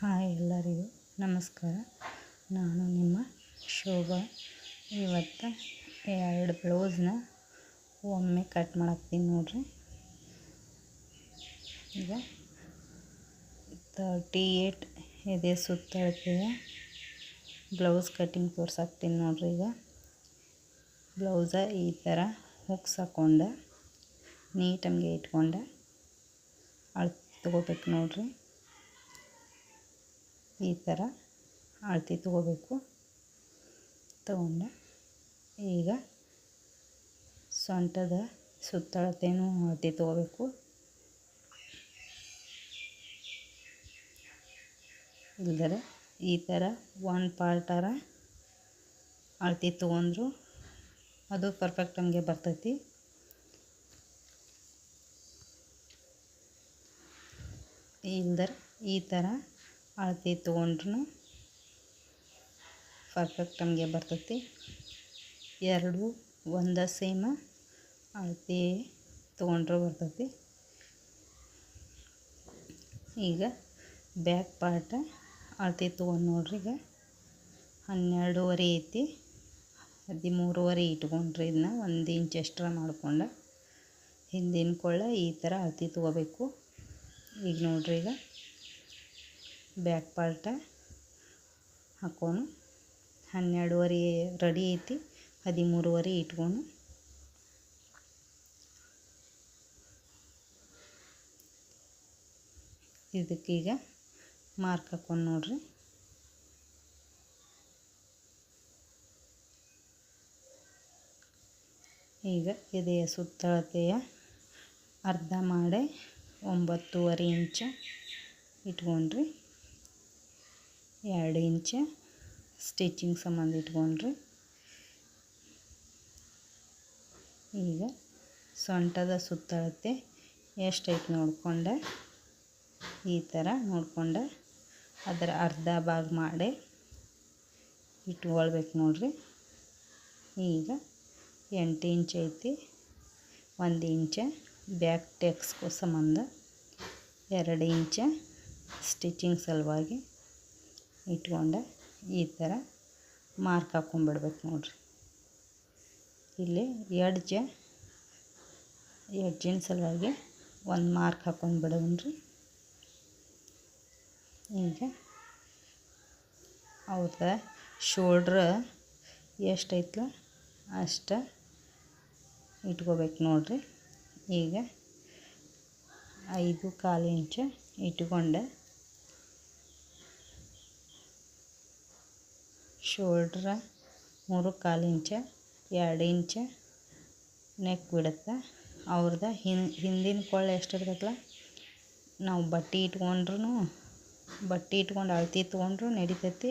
Hi ಎಲ್ಲರಿಗೂ ನಮಸ್ಕಾರ. ನಾನು ನಿಮ್ಮ ಶೋಭಾ. ಇವತ್ತು ಎರಡು ಬ್ಲೌಸ್ನ ಒಮ್ಮೆ ಕಟ್ ಮಾಡಾಕ್ತೀನಿ ನೋಡಿರಿ. ಈಗ ತರ್ಟಿ ಏಟ್ ಇದೆ ಸುತ್ತಳತೆಯ ಬ್ಲೌಸ್ ಕಟ್ಟಿಂಗ್ ತೋರ್ಸಾಕ್ತೀನಿ ನೋಡಿರಿ ಈಗ. ಬ್ಲೌಸ ಈ ಥರ ಹುಕ್ಸ್ ಹಾಕ್ಕೊಂಡು ನೀಟಂಗೆ ಇಟ್ಕೊಂಡು ಅಳತೆ ತೊಗೋಬೇಕು ನೋಡ್ರಿ. ಈ ಥರ ಅಳತೆ ತೊಗೋಬೇಕು. ತಗೊಂಡು. ಈಗ ಸೊಂಟದ ಸುತ್ತಳತೆಯೂ ಅಳತೆ ತೊಗೋಬೇಕು. ಇಲ್ದರೆ ಈ ಥರ ಒನ್ ಪಾರ್ಟರ ಅಳತೆ ತೊಗೊಂಡ್ರು ಅದು ಪರ್ಫೆಕ್ಟ್ ಹಂಗೆ ಬರ್ತೈತಿ. ಇಲ್ದರೆ ಈ ಥರ ಅಳತೆ ತೊಗೊಂಡ್ರೂ ಪರ್ಫೆಕ್ಟ್ ನಮಗೆ ಬರ್ತೈತಿ. ಎರಡು, ಒಂದೇ ಸೇಮ ಅಳತೆ ತೊಗೊಂಡ್ರೆ ಬರ್ತೈತಿ. ಈಗ ಬ್ಯಾಕ್ ಪಾರ್ಟ ಅಳತೆ ತೊಗೊಂಡು ನೋಡ್ರಿ ಈಗ. ಹನ್ನೆರಡೂವರೆ ಐತಿ. ಹದಿಮೂರುವರೆ ಇಟ್ಕೊಂಡ್ರಿ ಇದನ್ನ ಒಂದು ಇಂಚ್ ಎಕ್ಸ್ಟ್ರಾ ಮಾಡ್ಕೊಂಡು. ಹಿಂದಿನ ಕೊಳ್ಳ ಈ ಥರ ಅಳತೆ ತೊಗೋಬೇಕು. ಈಗ ನೋಡ್ರಿ ಈಗ. ಬ್ಯಾಕ್ ಪಾರ್ಟ ಹಾಕೋಣ ಹನ್ನೆರಡುವರೆ ರೆಡಿ ಐತಿ, ಹದಿಮೂರುವರೆ ಇಟ್ಕೊಂಡು ಇದಕ್ಕೀಗ ಮಾರ್ಕ್ ಹಾಕೊಂಡು ನೋಡ್ರಿ. ಈಗ ಎದೆಯ ಸುತ್ತಳತೆಯ ಅರ್ಧ ಮಾಡಿ ಒಂಬತ್ತೂವರೆ ಇಂಚ ಇಟ್ಕೊಂಡ್ರಿ. ಎರಡು ಇಂಚ ಸ್ಟಿಚಿಂಗ್ ಸಂಬಂಧ ಇಟ್ಕೊಂಡ್ರಿ. ಈಗ ಸೊಂಟದ ಸುತ್ತಳತೆ ಎಷ್ಟೈತೆ ನೋಡಿಕೊಂಡೆ. ಈ ಥರ ನೋಡಿಕೊಂಡೆ. ಅದರ ಅರ್ಧ ಭಾಗ ಮಾಡಿ ಇಟ್ಕೊಳ್ಬೇಕು ನೋಡ್ರಿ. ಈಗ ಎಂಟು ಇಂಚ್ ಐತಿ, ಒಂದು ಇಂಚ ಬ್ಯಾಕ್ ಟೆಕ್ಸ್ಗೂ ಸಂಬಂಧ, ಎರಡು ಇಂಚ ಸ್ಟಿಚಿಂಗ್ ಸಲುವಾಗಿ ಇಟ್ಕೊಂಡೆ. ಈ ಥರ ಮಾರ್ಕ್ ಹಾಕ್ಕೊಂಬಿಡ್ಬೇಕು ನೋಡಿರಿ. ಇಲ್ಲಿ ಎಡ್ಜ, ಎಡ್ಜಿನ ಸಲುವಾಗಿ ಒಂದು ಮಾರ್ಕ್ ಹಾಕ್ಕೊಂಡು ಬಿಡೋಣ್ರಿ ಈಗ ಅವ್ರದ ಶೋಲ್ಡ್ರ್ ಎಷ್ಟೈತಲ್ಲ ಅಷ್ಟು ಇಟ್ಕೋಬೇಕು ನೋಡಿರಿ. ಈಗ ಐದು ಕಾಲು ಇಂಚು ಇಟ್ಕೊಂಡೆ. ಶೋಲ್ಡ್ರ ಮೂರು ಕಾಲು ಇಂಚ, ಎರಡು ಇಂಚ ನೆಕ್ ಬಿಡುತ್ತೆ. ಅವ್ರದ್ದು ಹಿಂದಿನ ಕೊಳ್ಳ ಎಷ್ಟಿರ್ತೈತಲ್ಲ ನಾವು ಬಟ್ಟೆ ಇಟ್ಕೊಂಡ್ರೂ ಬಟ್ಟೆ ಇಟ್ಕೊಂಡು ಅಳತಿ ತೊಗೊಂಡ್ರೂ ನಡಿತೈತಿ.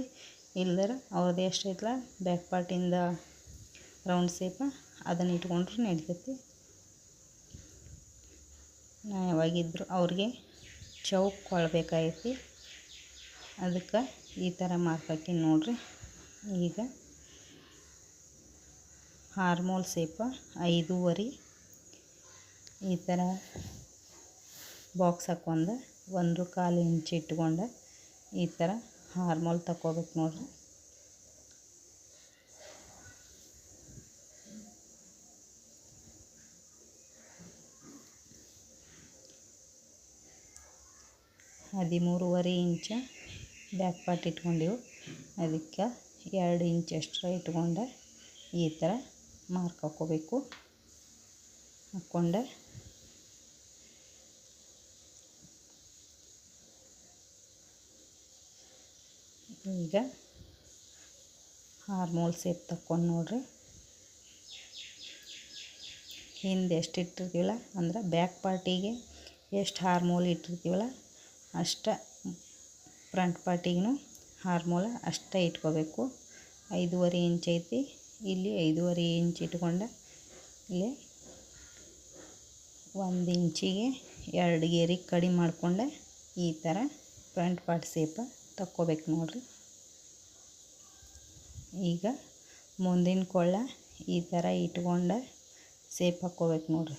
ಇಲ್ಲದ್ರೆ ಅವ್ರದ್ದು ಎಷ್ಟೈತಲ್ಲ ಬ್ಯಾಕ್ ಪಾರ್ಟಿಂದ ರೌಂಡ್ ಸೇಪ ಅದನ್ನು ಇಟ್ಕೊಂಡ್ರೂ ನಡಿತೈತಿ. ನಾ ಯಾವಾಗಿದ್ರು ಅವ್ರಿಗೆ ಚೌಕ್ ಕೊಳ್ಬೇಕಾಗೈತಿ ಅದಕ್ಕೆ ಈ ಥರ ಮಾರ್ಕ್ ನೋಡ್ರಿ. ಈಗ ಹಾರ್ಮೋಲ್ ಸೇಪ ಐದೂವರೆ ಈ ಥರ ಬಾಕ್ಸ್ ಹಾಕ್ಕೊಂಡು. ಒಂದು ಕಾಲು ಇಂಚ್ ಇಟ್ಕೊಂಡು. ಈ ಥರ ಹಾರ್ಮೋಲ್ ತಗೋಬೇಕು ನೋಡ್ರಿ. ಹದಿಮೂರುವರೆ ಇಂಚ ಬ್ಯಾಕ್ ಪಾರ್ಟ್ ಇಟ್ಕೊಂಡೆವು. ಅದಕ್ಕೆ ಎರಡು ಇಂಚ್ ಎಕ್ಸ್ಟ್ರಾ ಇಟ್ಕೊಂಡೆ ಈ ಥರ ಮಾರ್ಕ್ ಹಾಕ್ಕೋಬೇಕು. ಹಾಕ್ಕೊಂಡೆ. ಈಗ ಹಾರ್ಮೋಲ್ ಸೇಪ್ ತಕ್ಕೊಂಡು ನೋಡ್ರಿ. ಹಿಂದೆ ಎಷ್ಟು ಇಟ್ಟಿರ್ತೀವಲ್ಲ, ಅಂದ್ರೆ ಬ್ಯಾಕ್ ಪಾರ್ಟಿಗೆ ಎಷ್ಟು ಹಾರ್ಮೋಲ್ ಇಟ್ಟಿರ್ತೀವಲ್ಲ, ಅಷ್ಟು ಫ್ರಂಟ್ ಪಾರ್ಟಿಗೂ ಹಾರ್ಮೋಲ ಅಷ್ಟೇ ಇಟ್ಕೋಬೇಕು. ಐದೂವರೆ ಇಂಚ್ ಐತಿ. ಇಲ್ಲಿ ಐದೂವರೆ ಇಂಚ್ ಇಟ್ಕೊಂಡು ಇಲ್ಲಿ ಒಂದು ಇಂಚಿಗೆ ಎರಡು ಗೇರಿ ಕಡಿಮೆ ಮಾಡಿಕೊಂಡೆ. ಈ ಥರ ಫ್ರಂಟ್ ಪಾರ್ಟ್ ಸೇಪ ತಕ್ಕೋಬೇಕು ನೋಡ್ರಿ. ಈಗ ಮುಂದಿನ ಕೊಳ್ಳ ಈ ಥರ ಇಟ್ಕೊಂಡು ಸೇಪ್ ಹಾಕ್ಕೋಬೇಕು ನೋಡ್ರಿ.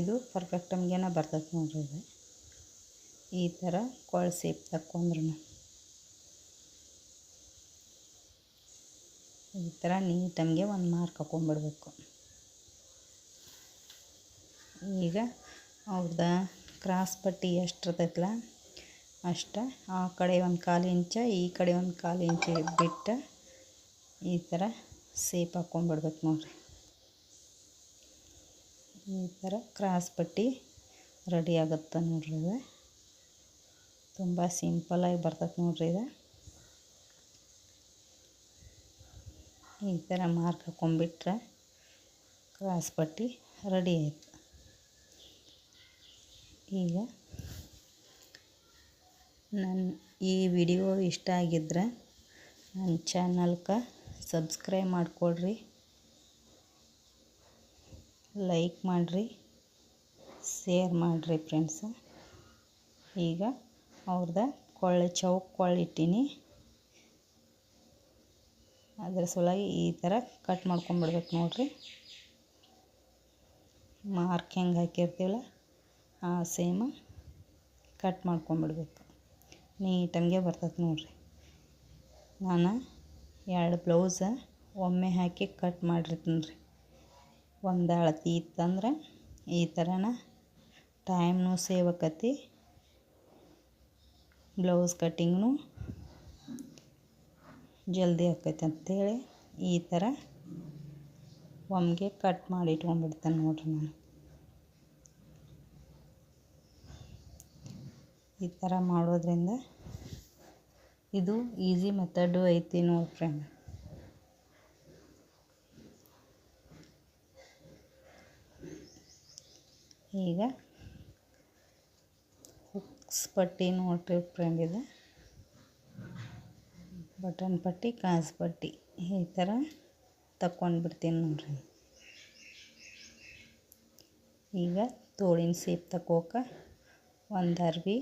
ಇದು ಪರ್ಫೆಕ್ಟ್ ನಮಗೇನ ಬರ್ತದೆ ನೋಡ್ರಿ ಈ ಥರ ಕೊಳ್ಳ ಸೇಪ್ ತಕ್ಕೊಂಡ್ರು ಈ ಥರ ನೀಟಮ್ಗೆ ಒಂದು ಮಾರ್ಕ್ ಹಾಕೊಂಡ್ಬಿಡ್ಬೇಕು. ಈಗ ಅವ್ರದ ಕ್ರಾಸ್ ಪಟ್ಟಿ ಎಷ್ಟಿರ್ತೈತಲ್ಲ ಅಷ್ಟು ಆ ಕಡೆ ಒಂದು ಕಾಲು ಇಂಚ, ಈ ಕಡೆ ಒಂದು ಕಾಲು ಇಂಚ ಬಿಟ್ಟು ಈ ಥರ ಸೇಪ್ ಹಾಕ್ಕೊಂಡ್ಬಿಡ್ಬೇಕು ನೋಡಿರಿ. ಈ ಥರ ಕ್ರಾಸ್ ಪಟ್ಟಿ ರೆಡಿ ಆಗುತ್ತೆ ನೋಡ್ರಿ ಇದು. ತುಂಬ ಸಿಂಪಲಾಗಿ ಬರ್ತೈತೆ ನೋಡ್ರಿ ಇದು. ಈ ಥರ ಮಾರ್ಕ್ ಹಾಕೊಂಡ್ಬಿಟ್ರೆ ಕ್ರಾಸ್ ಪಟ್ಟಿ ರೆಡಿ ಆಯಿತು. ಈಗ ನನ್ನ ಈ ವಿಡಿಯೋ ಇಷ್ಟ ಆಗಿದ್ರೆ ನನ್ನ ಚಾನಲ್ಗೆ ಸಬ್ಸ್ಕ್ರೈಬ್ ಮಾಡಿಕೊಡ್ರಿ, ಲೈಕ್ ಮಾಡಿರಿ, ಶೇರ್ ಮಾಡಿರಿ ಫ್ರೆಂಡ್ಸ. ಈಗ ಅವ್ರದ್ದ ಕೊಳ್ಳೆ ಚೌಕ್ ಕೊಳ್ಳಿಟ್ಟೀನಿ. ಅದ್ರ ಸಲುವಾಗಿ ಈ ಥರ ಕಟ್ ಮಾಡ್ಕೊಂಬಿಡ್ಬೇಕು ನೋಡಿರಿ. ಮಾರ್ಕ್ ಹೆಂಗೆ ಹಾಕಿರ್ತೀವಲ್ಲ, ಆ ಸೇಮ ಕಟ್ ಮಾಡ್ಕೊಂಬಿಡ್ಬೇಕು. ನೀಟಂಗೆ ಬರ್ತದೆ ನೋಡಿರಿ. ನಾನು ಎರಡು ಬ್ಲೌಸ ಒಮ್ಮೆ ಹಾಕಿ ಕಟ್ ಮಾಡಿರ್ತೀನಿ ರೀ ಒಂದು ಅಳತಿ ಇತ್ತಂದ್ರೆ ಈ ಥರನ ಟೈಮ್ನೂ ಸೇವ್ ಆಕತಿ ಬ್ಲೌಸ್ ಕಟ್ಟಿಂಗ್ನು ಜಲ್ದಿ ಆಕೈತೆ ಅಂಥೇಳಿ ಈ ಥರ ಒಮ್ಗೆ ಕಟ್ ಮಾಡಿ ಇಟ್ಕೊಂಡ್ಬಿಡ್ತೇನೆ ನೋಡಿರಿ ನಾನು. ಈ ಥರ ಮಾಡೋದ್ರಿಂದ ಇದು ಈಸಿ ಮೆಥಡು ಐತಿ ನೋಡಿ ಫ್ರೆಂಡ್. ಈಗ ಹುಕ್ಸ್ ಪಟ್ಟಿ ನೋಡ್ರಿ ಫ್ರೆಂಡ್ ಇದು. ಬಟನ್ ಪಟ್ಟಿ, ಕಾಸು ಪಟ್ಟಿ. ಈ ಥರ ತಕ್ಕೊಂಡು ಬಿಡ್ತೀನಿ ನೋಡ್ರಿ. ಈಗ ತೋಳಿನ ಸೇಪ್ ತಗೋಕ ಒಂದು ಅರ್ವಿ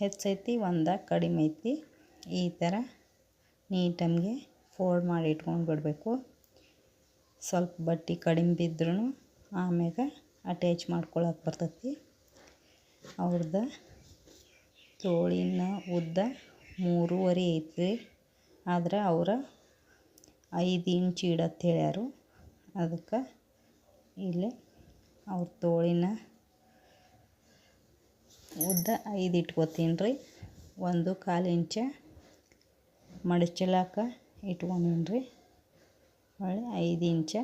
ಹೆಚ್ಚೈತಿ, ಒಂದು ಕಡಿಮೆ ಐತಿ. ಈ ಥರ ನೀಟಮ್ಗೆ ಫೋಲ್ಡ್ ಮಾಡಿ ಇಟ್ಕೊಂಡು ಬಿಡಬೇಕು. ಸ್ವಲ್ಪ ಬಟ್ಟೆ ಕಡಿಮೆ ಬಿದ್ರೂ ಆಮ್ಯಾಗ ಅಟ್ಯಾಚ್ ಮಾಡ್ಕೊಳಕ್ಕೆ ಬರ್ತೈತಿ. ಅವ್ರದ್ದು ತೋಳಿನ ಉದ್ದ ಮೂರುವರೆ ಐತ್ರಿ. ಆದ್ರೆ ಅವ್ರ ಐದು ಇಂಚ್ ಇಡತ್ತೆ ಹೇಳ್ಯಾರು. ಅದಕ್ಕೆ ಇಲ್ಲಿ ಅವ್ರ ತೋಳಿನ ಉದ್ದ ಐದು ಇಟ್ಕೋತೀನಿ ರೀ ಒಂದು ಕಾಲು ಇಂಚ ಮಡಚಲಾಕ ಇಟ್ಕೊಂಡೀನಿ ರೀ ಹೊಳ್ಳಿ ಐದು ಇಂಚ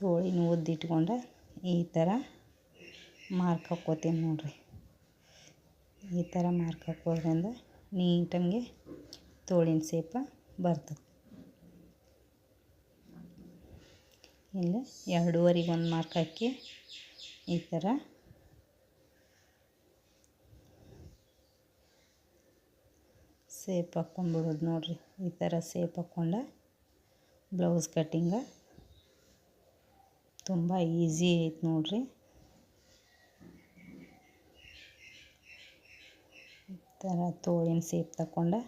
ತೋಳಿನ ಉದ್ದ ಇಟ್ಕೊಂಡು ಈ ಥರ ಮಾರ್ಕ್ ಹಾಕ್ಕೋತೀನಿ ನೋಡಿರಿ. ಈ ಥರ ಮಾರ್ಕ್ ಹಾಕೋದ್ರಿಂದ ನೀಟಂಗೆ ತೋಳಿನ ಸೇಪ ಬರ್ತದೆ. ಇಲ್ಲಿ ಎರಡೂವರೆಗೆ ಒಂದು ಮಾರ್ಕ್ ಹಾಕಿ ಈ ಥರ. ಸೇಪ್ ಹಾಕ್ಕೊಂಡ್ಬಿಡೋದು ನೋಡಿರಿ, ಈ ಥರ ಸೇಪ್ ಹಾಕ್ಕೊಂಡ ಬ್ಲೌಸ್ ಕಟ್ಟಿಂಗ ತುಂಬ ಈಸಿ ಐತೆ ನೋಡಿರಿ ಈ ಥರ ತೋಳಿನ ಸೇಪ್ ತಗೊಂಡು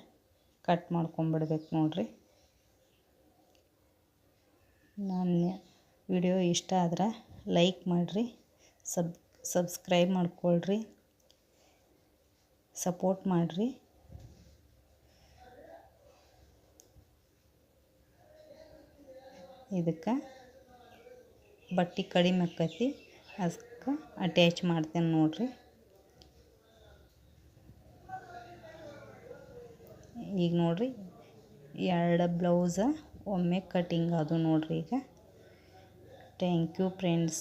ಕಟ್ ಮಾಡ್ಕೊಂಬಿಡ್ಬೇಕು ನೋಡಿರಿ. ನನ್ನ ವಿಡಿಯೋ ಇಷ್ಟ ಆದ್ರೆ ಲೈಕ್ ಮಾಡಿರಿ ಸಬ್ ಸಬ್ಸ್ಕ್ರೈಬ್ ಮಾಡ್ಕೊಳ್ರಿ ಸಪೋರ್ಟ್ ಮಾಡಿರಿ. ಇದಕ್ಕೆ ಬಟ್ಟೆ ಕಡಿಮೆ ಆಕೈತಿ ಅದಕ್ಕೆ ಅಟ್ಯಾಚ್ ಮಾಡ್ತೇನೆ ನೋಡಿರಿ. ಈಗ ನೋಡಿರಿ ಎರಡು ಬ್ಲೌಸ ಒಮ್ಮೆ ಕಟಿಂಗ್ ಅದು ನೋಡಿರಿ ಈಗ. Thank you friends